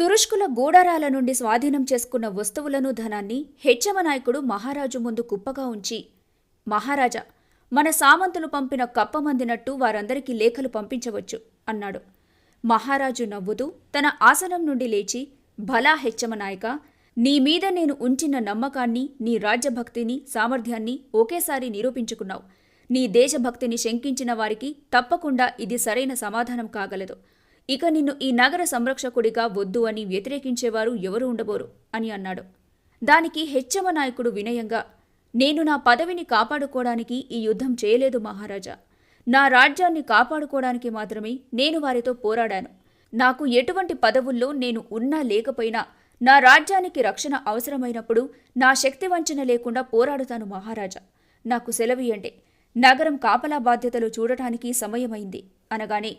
తురుష్కుల గూడారాల నుండి స్వాధీనం చేసుకున్న వస్తువులను ధనాన్ని హెచ్చమ నాయకుడు మహారాజు ముందు కుప్పగా ఉంచి మహారాజా మన సామంతులు పంపిన కప్పమందినట్టు వారందరికీ లేఖలు పంపించవచ్చు అన్నాడు. మహారాజు నవ్వుతూ తన ఆసనం నుండి లేచి భలా హెచ్చమ నాయక నీ మీద నేను ఉంచిన నమ్మకాన్ని నీ రాజ్యభక్తిని సామర్థ్యాన్ని ఒకేసారి నిరూపించుకున్నావు. నీ దేశభక్తిని శంకించిన వారికి తప్పకుండా ఇది సరైన సమాధానం కాగలదు. ఇక నిన్ను ఈ నగర సంరక్షకుడిగా వద్దు అని వ్యతిరేకించేవారు ఎవరు ఉండబోరు? అని అన్నాడు. దానికి హెచ్చమ నాయకుడు వినయంగా నేను నా పదవిని కాపాడుకోవడానికి ఈ యుద్ధం చేయలేదు మహారాజా. నా రాజ్యాన్ని కాపాడుకోవడానికి మాత్రమే నేను వారితో పోరాడాను. నాకు ఎటువంటి పదవుల్లో నేను ఉన్నా లేకపోయినా నా రాజ్యానికి రక్షణ అవసరమైనప్పుడు నా శక్తి వంచన లేకుండా పోరాడుతాను మహారాజా. నాకు సెలవియండి నగరం కాపలా బాధ్యతలు చూడటానికి సమయమైంది. అనగానే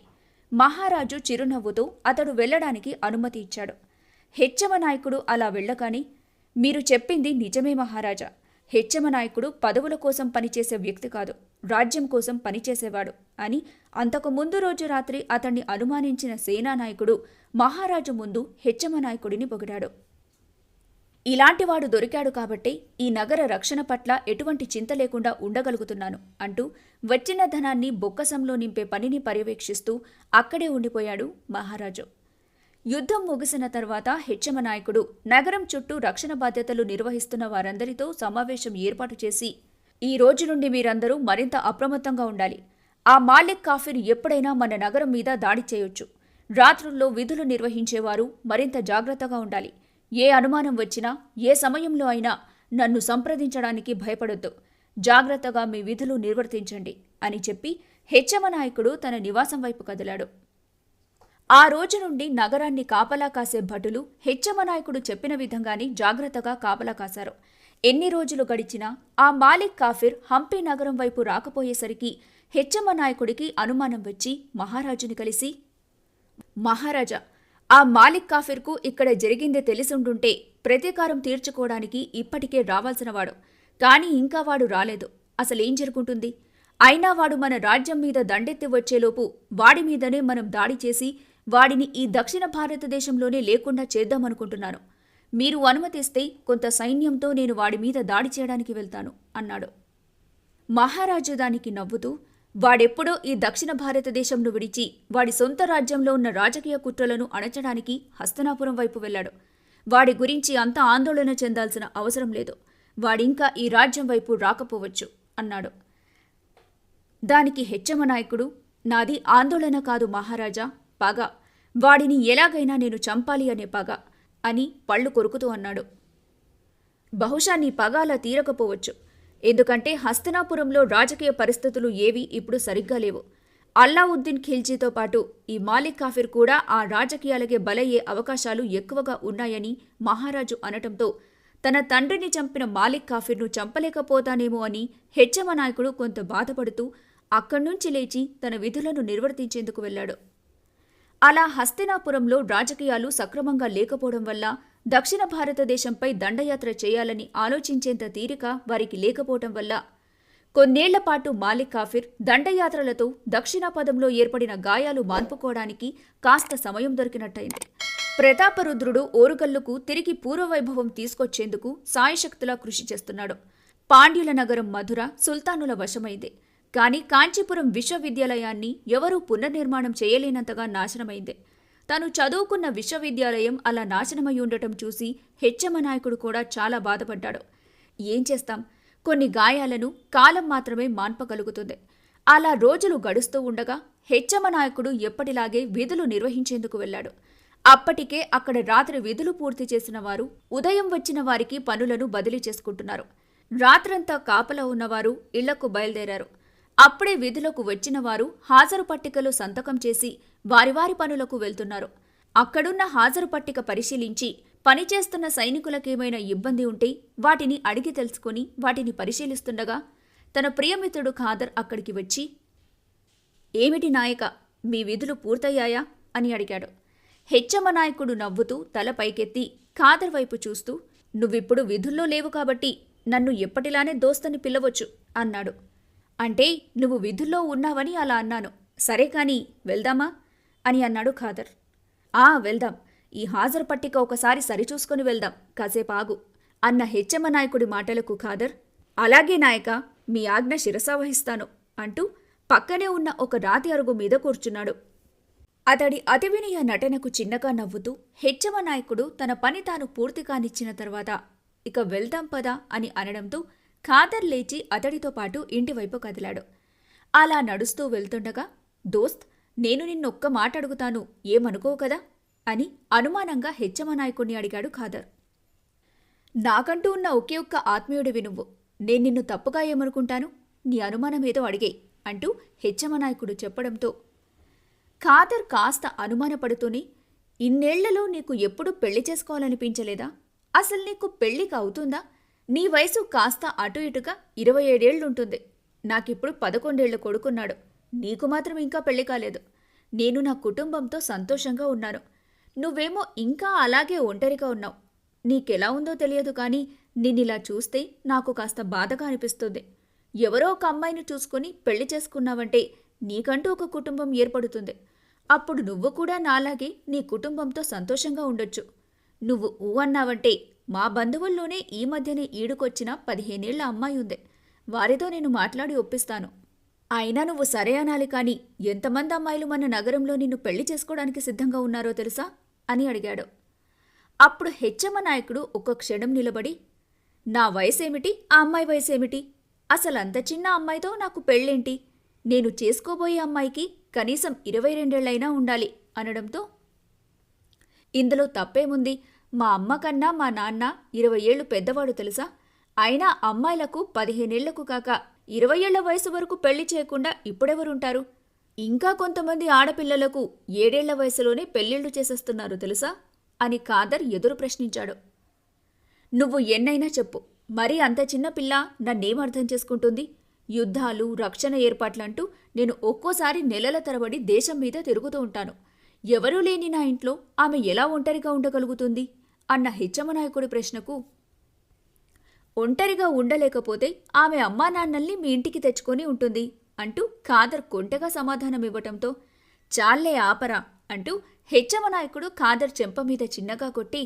మహారాజు చిరునవ్వుతో అతడు వెళ్ళడానికి అనుమతి ఇచ్చాడు. హెచ్చమ నాయకుడు అలా వెళ్ళగానే మీరు చెప్పింది నిజమే మహారాజా. హెచ్చమ నాయకుడు పదవుల కోసం పనిచేసే వ్యక్తి కాదు రాజ్యం కోసం పనిచేసేవాడు అని అంతకు ముందు రోజు రాత్రి అతన్ని అనుమానించిన సేనానాయకుడు మహారాజు ముందు హెచ్చమ నాయకుడిని పొగిడాడు. ఇలాంటివాడు దొరికాడు కాబట్టి ఈ నగర రక్షణ పట్ల ఎటువంటి చింత లేకుండా ఉండగలుగుతున్నాను అంటూ వచ్చిన ధనాన్ని బొక్కసంలో నింపే పనిని పర్యవేక్షిస్తూ అక్కడే ఉండిపోయాడు మహారాజు. యుద్ధం ముగిసిన తర్వాత హెచ్చమ నాయకుడు నగరం చుట్టూ రక్షణ బాధ్యతలు నిర్వహిస్తున్న వారందరితో సమావేశం ఏర్పాటు చేసి ఈ రోజు నుండి మీరందరూ మరింత అప్రమత్తంగా ఉండాలి. ఆ మాలిక్ కాఫీర్ ఎప్పుడైనా మన నగరం మీద దాడి చేయొచ్చు. రాత్రుల్లో విధులు నిర్వహించేవారు మరింత జాగ్రత్తగా ఉండాలి. ఏ అనుమానం వచ్చినా ఏ సమయంలో అయినా నన్ను సంప్రదించడానికి భయపడొద్దు. జాగ్రత్తగా మీ విధులు నిర్వర్తించండి అని చెప్పి హెచ్చమ నాయకుడు తన నివాసం వైపు కదిలాడు. ఆ రోజు నుండి నగరాన్ని కాపలా కాసే భటులు హెచ్చమ నాయకుడు చెప్పిన విధంగానే జాగ్రత్తగా కాపలా కాశారు. ఎన్ని రోజులు గడిచినా ఆ మాలిక్ కాఫిర్ హంపి నగరం వైపు రాకపోయేసరికి హెచ్చమ నాయకుడికి అనుమానం వచ్చి మహారాజుని కలిసి మహారాజా ఆ మాలిక్ కాఫిర్కు ఇక్కడ జరిగిందే తెలిసుండుంటే ప్రతీకారం తీర్చుకోవడానికి ఇప్పటికే రావాల్సినవాడు. కానీ ఇంకా వాడు రాలేదు. అసలేం జరుగుంటుంది? అయినా వాడు మన రాజ్యం మీద దండెత్తి వచ్చేలోపు వాడి మీదనే మనం దాడి చేసి వాడిని ఈ దక్షిణ భారతదేశంలోనే లేకుండా చేద్దామనుకుంటున్నాను. మీరు అనుమతిస్తే కొంత సైన్యంతో నేను వాడి మీద దాడి చేయడానికి వెళ్తాను అన్నాడు. మహారాజు దానికి నవ్వుతూ వాడెప్పుడో ఈ దక్షిణ భారతదేశంను విడిచి వాడి సొంత రాజ్యంలో ఉన్న రాజకీయ కుట్రలను అణచడానికి హస్తనాపురం వైపు వెళ్ళాడు. వాడి గురించి అంత ఆందోళన చెందాల్సిన అవసరం లేదు. వాడింకా ఈ రాజ్యం వైపు రాకపోవచ్చు అన్నాడు. దానికి హెచ్చమ నాయకుడు నాది ఆందోళన కాదు మహారాజా పగ. వాడిని ఎలాగైనా నేను చంపాలి అనే పగ అని పళ్ళు కొరుకుతూ అన్నాడు. బహుశా నీ పగలా తీరకపోవచ్చు. ఎందుకంటే హస్తనాపురంలో రాజకీయ పరిస్థితులు ఏవి ఇప్పుడు సరిగ్గా లేవు. అల్లావుద్దీన్ ఖిల్జీతో పాటు ఈ మాలిక్ కాఫిర్ కూడా ఆ రాజకీయాలకే బలయ్యే అవకాశాలు ఎక్కువగా ఉన్నాయని మహారాజు అనటంతో తన తండ్రిని చంపిన మాలిక్ కాఫిర్ను చంపలేకపోతానేమో అని హెచ్చమ నాయకుడు కొంత బాధపడుతూ అక్కడ్నుంచి లేచి తన విధులను నిర్వర్తించేందుకు వెళ్ళాడు. అలా హస్తినాపురంలో రాజకీయాలు సక్రమంగా లేకపోవడం వల్ల దక్షిణ భారతదేశంపై దండయాత్ర చేయాలని ఆలోచించేంత తీరిక వారికి లేకపోవటం వల్ల కొన్నేళ్ళపాటు మాలిక్ కాఫిర్ దండయాత్రలతో దక్షిణాపదంలో ఏర్పడిన గాయాలు మాన్పుకోవడానికి కాస్త సమయం దొరికినట్టయింది. ప్రతాపరుద్రుడు ఓరుగల్లుకు తిరిగి పూర్వవైభవం తీసుకొచ్చేందుకు సాయశక్తులా కృషి చేస్తున్నాడు. పాండ్యుల నగరం మధుర సుల్తానుల వశమైంది. కానీ కాంచీపురం విశ్వవిద్యాలయాన్ని ఎవరూ పునర్నిర్మాణం చేయలేనంతగా నాశనమైంది. తను చదువుకున్న విశ్వవిద్యాలయం అలా నాశనమై ఉండటం చూసి హెచ్చమ్మ నాయకుడు కూడా చాలా బాధపడ్డాడు. ఏం చేస్తాం? కొన్ని గాయాలను కాలం మాత్రమే మాన్పగలుగుతుంది. అలా రోజులు గడుస్తూ ఉండగా హెచ్చమ్మ నాయకుడు ఎప్పటిలాగే విధులు నిర్వహించేందుకు వెళ్ళాడు. అప్పటికే అక్కడ రాత్రి విధులు పూర్తి చేసిన వారు ఉదయం వచ్చిన వారికి పనులను బదిలీ చేసుకుంటున్నారు. రాత్రంతా కాపలా ఉన్నవారు ఇళ్ళకు బయలుదేరారు. అప్పుడే విధులకు వచ్చిన వారు హాజరు పట్టికలో సంతకం చేసి వారి వారి పనులకు వెళ్తున్నారు. అక్కడున్న హాజరు పట్టిక పరిశీలించి పనిచేస్తున్న సైనికులకేమైనా ఇబ్బంది ఉంటే వాటిని అడిగి తెలుసుకుని వాటిని పరిశీలిస్తుండగా తన ప్రియమిత్రుడు ఖాదర్ అక్కడికి వచ్చి ఏమిటి నాయక మీ విధులు పూర్తయ్యాయా? అని అడిగాడు. హెచ్చమ్మ నాయకుడు నవ్వుతూ తల పైకెత్తి ఖాదర్ వైపు చూస్తూ నువ్విప్పుడు విధుల్లో లేవు కాబట్టి నన్ను ఎప్పటిలానే దోస్తని పిలవచ్చు అన్నాడు. అంటే నువ్వు విధుల్లో ఉన్నావని అలా అన్నాను. సరే కాని వెళ్దామా? అని అన్నాడు ఖాదర్. ఆ వెళ్దాం. ఈ హాజరు పట్టిక ఒకసారి సరిచూసుకొని వెళ్దాం. కాసేపు ఆగు. అన్న హెచ్చమ్మ నాయకుడి మాటలకు ఖాదర్ అలాగే నాయక మీ ఆజ్ఞ శిరసావహిస్తాను అంటూ పక్కనే ఉన్న ఒక రాతి అరుగు మీద కూర్చున్నాడు. అతడి అతివినయ నటనకు చిన్నగా నవ్వుతూ హెచ్చమ నాయకుడు తన పని తాను పూర్తి కానిచ్చిన తర్వాత ఇక వెళ్దాం పదా అని అనడంతో ఖాదర్ లేచి అతడితో పాటు ఇంటివైపు కదిలాడు. అలా నడుస్తూ వెళ్తుండగా దోస్త్ నేను నిన్నొక్క మాట అడుగుతాను ఏమనుకోవు కదా? అని అనుమానంగా హెచ్చమ నాయకుణ్ణి అడిగాడు ఖాదర్. నాకంటూ ఉన్న ఒకే ఒక్క ఆత్మీయుడివి నువ్వు. నేను నిన్ను తప్పుగా ఏమనుకుంటాను? నీ అనుమానమేదో అడిగే అంటూ హెచ్చమ నాయకుడు చెప్పడంతో ఖాదర్ కాస్త అనుమానపడుతూనే ఇన్నేళ్ళలో నీకు ఎప్పుడు పెళ్ళి చేసుకోవాలనిపించలేదా? అసలు నీకు పెళ్ళికి అవుతుందా? నీ వయసు కాస్త అటు ఇటుగా ఇరవై ఏడేళ్ళుంటుంది నాకిప్పుడు పదకొండేళ్ళ కొడుకున్నాడు. నీకు మాత్రం ఇంకా పెళ్ళి కాలేదు. నేను నా కుటుంబంతో సంతోషంగా ఉన్నాను. నువ్వేమో ఇంకా అలాగే ఒంటరిగా ఉన్నావు. నీకెలా ఉందో తెలియదు కానీ నిన్నిలా చూస్తే నాకు కాస్త బాధగా అనిపిస్తుంది. ఎవరో ఒక అమ్మాయిని చూసుకుని పెళ్ళి చేసుకున్నావంటే నీకంటూ ఒక కుటుంబం ఏర్పడుతుంది. అప్పుడు నువ్వు కూడా నాలాగే నీ కుటుంబంతో సంతోషంగా ఉండొచ్చు. నువ్వు ఊ అన్నావంటే మా బంధువుల్లోనే ఈ మధ్యనే ఈడుకొచ్చిన పదిహేనేళ్ళ అమ్మాయి ఉంది. వారితో నేను మాట్లాడి ఒప్పిస్తాను. అయినా నువ్వు సరే అనాలి కానీ ఎంతమంది అమ్మాయిలు మన నగరంలో నిన్ను పెళ్ళి చేసుకోవడానికి సిద్ధంగా ఉన్నారో తెలుసా? అని అడిగాడు. అప్పుడు హెచ్చమ్మ నాయకుడు ఒక క్షణం నిలబడి నా వయసేమిటి? ఆ అమ్మాయి వయసేమిటి? అసలు అంత చిన్న అమ్మాయితో నాకు పెళ్ళేంటి? నేను చేసుకోబోయే అమ్మాయికి కనీసం ఇరవై రెండేళ్ళైనా ఉండాలి అనడంతో ఇందులో తప్పేముంది? మా అమ్మ కన్నా మా నాన్న ఇరవై ఏళ్ళు పెద్దవాడు తెలుసా? అయినా అమ్మాయిలకు పదిహేనేళ్ళకు కాక ఇరవై ఏళ్ళ వయసు వరకు పెళ్ళి చేయకుండా ఇప్పుడెవరుంటారు? ఇంకా కొంతమంది ఆడపిల్లలకు ఏడేళ్ళ వయసులోనే పెళ్ళిళ్ళు చేసేస్తున్నారు తెలుసా? అని కాదర్ ఎదురు ప్రశ్నించాడు. నువ్వు ఎన్నైనా చెప్పు. మరీ అంత చిన్న పిల్ల నన్నేమర్థం చేసుకుంటుంది? యుద్ధాలు రక్షణ ఏర్పాట్లంటూ నేను ఒక్కోసారి నెలల తరబడి దేశం మీద తిరుగుతూ ఉంటాను. ఎవరూ లేని నా ఇంట్లో ఆమె ఎలా ఒంటరిగా ఉండగలుగుతుంది? అన్న హెచ్చమనాయకుడి ప్రశ్నకు ఒంటరిగా ఉండలేకపోతే ఆమె అమ్మా నాన్నల్ని మీ ఇంటికి తెచ్చుకొని ఉంటుంది అంటూ ఖాదర్ కొంటగా సమాధానమివ్వటంతో చాలే ఆపరా అంటూ హెచ్చమనాయకుడు ఖాదర్ చెంప మీద చిన్నగా కొట్టి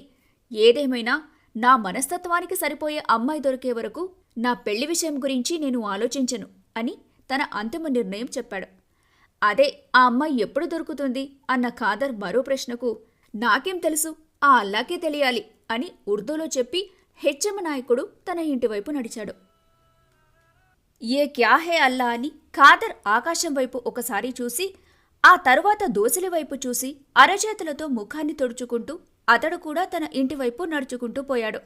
ఏదేమైనా నా మనస్తత్వానికి సరిపోయే అమ్మాయి దొరికే వరకు నా పెళ్ళి విషయం గురించి నేను ఆలోచించను అని తన అంతిమ నిర్ణయం చెప్పాడు. అదే ఆ అమ్మాయి ఎప్పుడు దొరుకుతుంది అన్న ఖాదర్ మరో ప్రశ్నకు నాకేం తెలుసు? ఆ అల్లాకే తెలియాలి అని ఉర్దూలో చెప్పి హెచ్చమ నాయకుడు తన ఇంటివైపు నడిచాడు. ఏ క్యా హే అల్లా అని ఖాదర్ ఆకాశం వైపు ఒకసారి చూసి ఆ తరువాత దోసిలి వైపు చూసి అరచేతులతో ముఖాన్ని తుడుచుకుంటూ అతడు కూడా తన ఇంటివైపు నడుచుకుంటూ పోయాడు.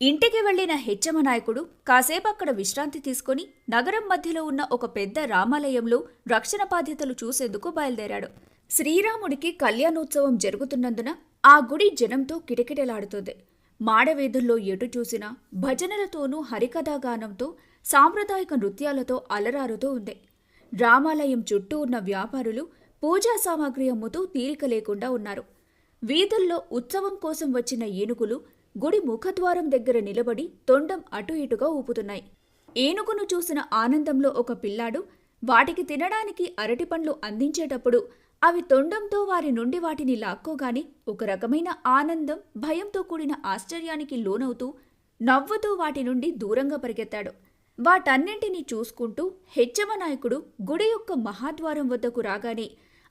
ఇంటికి వెళ్ళిన హెచ్చమ నాయకుడు కాసేపు అక్కడ విశ్రాంతి తీసుకుని నగరం మధ్యలో ఉన్న ఒక పెద్ద రామాలయంలో రక్షణ బాధ్యతలు చూసేందుకు బయలుదేరాడు. శ్రీరాముడికి కళ్యాణోత్సవం జరుగుతున్నందున ఆ గుడి జనంతో కిటకిటలాడుతుంది. మాడవీధుల్లో ఎటు చూసినా భజనలతోనూ హరికథాగానంతో సాంప్రదాయక నృత్యాలతో అలరారుతూ ఉంది. రామాలయం చుట్టూ ఉన్న వ్యాపారులు పూజా సామాగ్రి అమ్ముతూ తీరిక లేకుండా ఉన్నారు. వీధుల్లో ఉత్సవం కోసం వచ్చిన ఏనుగులు గుడి ముఖద్వారం దగ్గర నిలబడి తొండం అటు ఇటుగా ఊపుతున్నాయి. ఏనుగును చూసిన ఆనందంలో ఒక పిల్లాడు వాటికి తినడానికి అరటిపండ్లు అందించేటప్పుడు అవి తొండంతో వారి నుండి వాటిని లాక్కోగాని ఒక రకమైన ఆనందం భయంతో కూడిన ఆశ్చర్యానికి లోనవుతూ నవ్వుతూ వాటి నుండి దూరంగా పరిగెత్తాడు. వాటన్నింటినీ చూసుకుంటూ హెచ్చమ నాయకుడు గుడి యొక్క మహాద్వారం వద్దకు రాగానే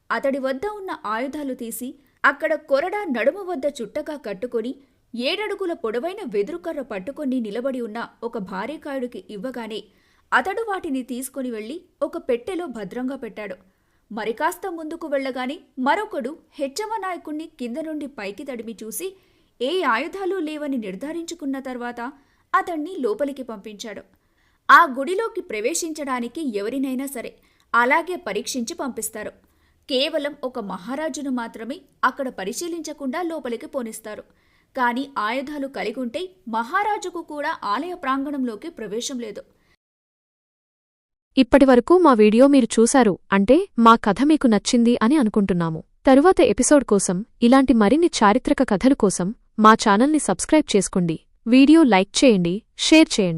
అతడి వద్ద ఉన్న ఆయుధాలు తీసి అక్కడ కొరడా నడుము వద్ద చుట్టగా కట్టుకొని ఏడడుగుల పొడవైన వెదురుకర్ర పట్టుకొని నిలబడి ఉన్న ఒక భార్యకాయుడికి ఇవ్వగానే అతడు వాటిని తీసుకుని వెళ్ళి ఒక పెట్టెలో భద్రంగా పెట్టాడు. మరికాస్త ముందుకు వెళ్ళగానే మరొకడు హెచ్చమ నాయకుణ్ణి కింద నుండి పైకి తడిమి చూసి ఏ ఆయుధాలు లేవని నిర్ధారించుకున్న తర్వాత అతణ్ణి లోపలికి పంపించాడు. ఆ గుడిలోకి ప్రవేశించడానికి ఎవరినైనా సరే అలాగే పరీక్షించి పంపిస్తారు. కేవలం ఒక మహారాజును మాత్రమే అక్కడ పరిశీలించకుండా లోపలికి పోనిస్తారు. కానీ ఆయుధాలు కలిగి ఉంటే మహారాజుకు కూడా ఆలయ ప్రాంగణంలోకి ప్రవేశం లేదు. ఇప్పటివరకు మా వీడియో మీరు చూశారు అంటే మా కథ మీకు నచ్చింది అని అనుకుంటున్నాము. తరువాత ఎపిసోడ్ కోసం ఇలాంటి మరిన్ని చారిత్రక కథలు కోసం మా ఛానల్ని సబ్స్క్రైబ్ చేసుకోండి. వీడియో లైక్ చేయండి షేర్ చేయండి.